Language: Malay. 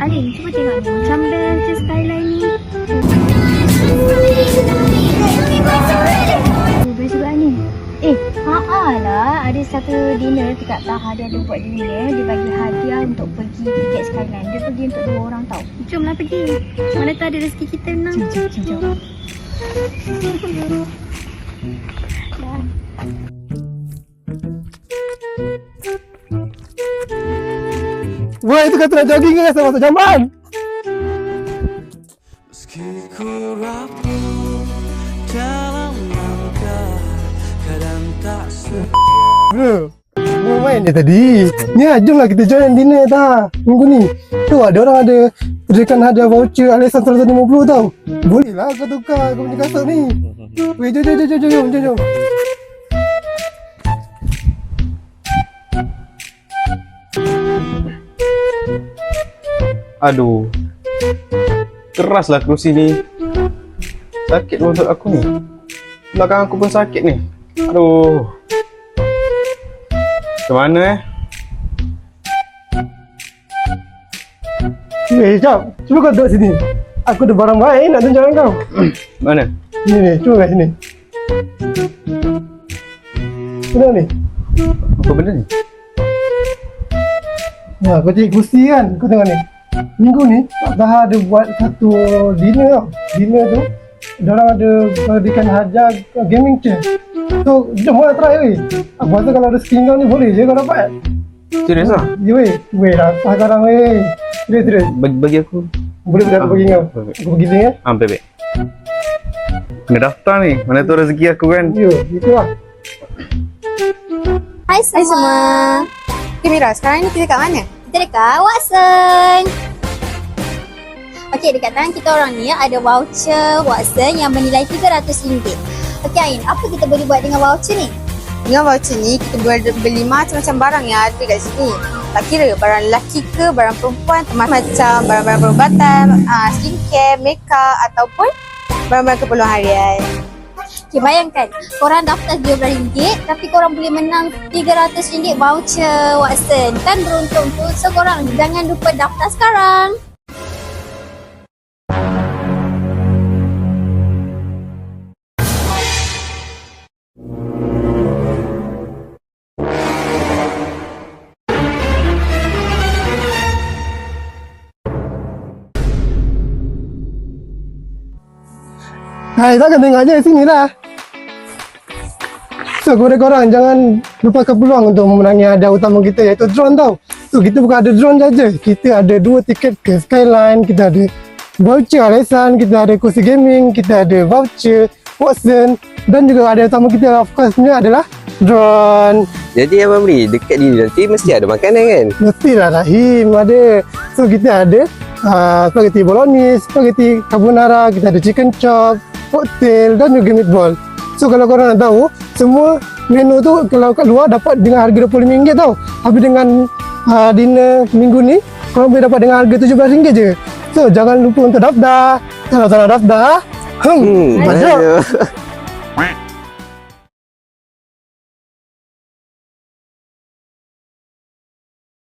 Alin, cuba tengok ni. Macam je skyline ni. Oh, best juga ni. Eh, haa lah. Ada satu dinner dekat Taha dia ada buat dinner. Dia bagi hadiah untuk pergi tiket skyline. Dia pergi untuk dua orang tau. Jomlah pergi. Mana tahu ada rezeki kita menang. Jom, jom, jom. jom. Dah. Wah itu kata jogging ke rasa masuk jamban? Meski ku rapuh dalam langkah Kadang tak Bro Mau main dia tadi. Ni lah jom lah kita join dinner tak Minggu ni. Tu ada orang ada Berikan hadiah voucher Alisan 150 tau. Boleh lah kau tukar Kau punya kasut ni. Weh jom jom jom jom jom jom Aduh. Keraslah kerusi ni. Sakit lutut aku ni. Belakang aku pun sakit ni. Aduh. Macam mana eh? Weh jap Cuba kau duduk sini Aku ada barang baik nak tunjuk kau Mana? Ni ni Cuba kat sini Tengok ni Apa benda ni? Ya, kau cari kursi kan? Kau tengok ni. Minggu ni, Zaha ada buat satu dinner tau. Dinner tu, diorang ada berikan hadiah gaming chair. So, jom lah try weh. Aku rasa kalau rezeki kau ni boleh je kau dapat. Serius lah? Ya weh, weh lah. Apa sekarang weh? Serius, serius. Bagi, bagi aku. Boleh boleh aku bagi kau. Baik. Aku pergi sini ya. Ah, baik, baik. Kena daftar ni. Mana tu rezeki aku kan? Ya, gitu lah. Hai semua. Hai semua. Okay Mira, sekarang ni kita kat mana? Kita dekat Watson. Okey, dekat tangan kita orang ni ada voucher Watson yang bernilai RM300. Okey Ain, apa kita boleh buat dengan voucher ni? Dengan voucher ni, kita boleh beli macam-macam barang yang ada kat sini. Tak kira barang lelaki ke, barang perempuan, macam barang-barang perubatan, uh, skincare, makeup ataupun barang-barang keperluan harian. Okey, bayangkan korang daftar RM12 tapi korang boleh menang RM300 voucher Watson. Kan beruntung tu. So korang jangan lupa daftar sekarang. Hai, takkan tengok je sini lah. So, korang-korang jangan lupakan peluang untuk memenangi hadiah utama kita iaitu drone tau. So, kita bukan ada drone saja. Kita ada dua tiket ke Skyline, kita ada voucher Alesan, kita ada kursi gaming, kita ada voucher Watson dan juga ada utama kita of course ni adalah drone. Jadi Abang Bri, dekat diri nanti mesti ada makanan kan? Mestilah Rahim ada. So, kita ada uh, spaghetti bolognese, spaghetti carbonara, kita ada chicken chop, cocktail dan juga meatball. So kalau korang nak tahu, semua menu tu kalau kat luar dapat dengan harga RM25 tau. Tapi dengan uh, dinner minggu ni, korang boleh dapat dengan harga RM17 je. So jangan lupa untuk daftar. Kalau tak nak daftar, hmm, Hmm, masuk.